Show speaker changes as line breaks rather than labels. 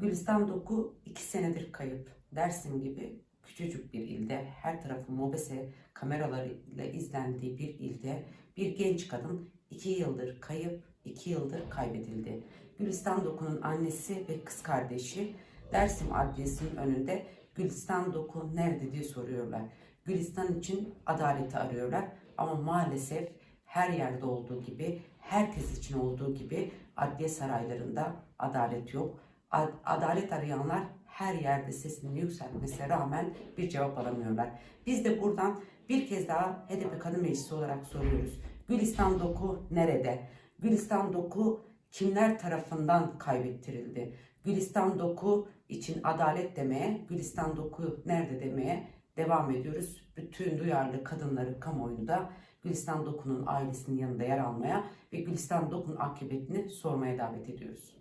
Gülistan Doku 2 senedir kayıp. Dersim gibi küçücük bir ilde, her tarafı mobese kameralarıyla izlendiği bir ilde bir genç kadın 2 yıldır kayıp, 2 yıldır kaybedildi. Gülistan Doku'nun annesi ve kız kardeşi Dersim Adliyesi'nin önünde Gülistan Doku nerede diye soruyorlar. Gülistan için adaleti arıyorlar ama maalesef her yerde olduğu gibi, herkes için olduğu gibi adliye saraylarında adalet yok. Ad- adalet arayanlar her yerde sesini yükseltmesine rağmen bir cevap alamıyorlar. Biz de buradan bir kez daha HDP Kadın Meclisi olarak soruyoruz. Gülistan Doku nerede? Gülistan Doku kimler tarafından kaybettirildi? Gülistan Doku için adalet demeye, Gülistan Doku nerede demeye devam ediyoruz. Bütün duyarlı kadınları kamuoyunu da Gülistan Doku'nun ailesinin yanında yer almaya ve Gülistan Doku'nun akıbetini sormaya davet ediyoruz.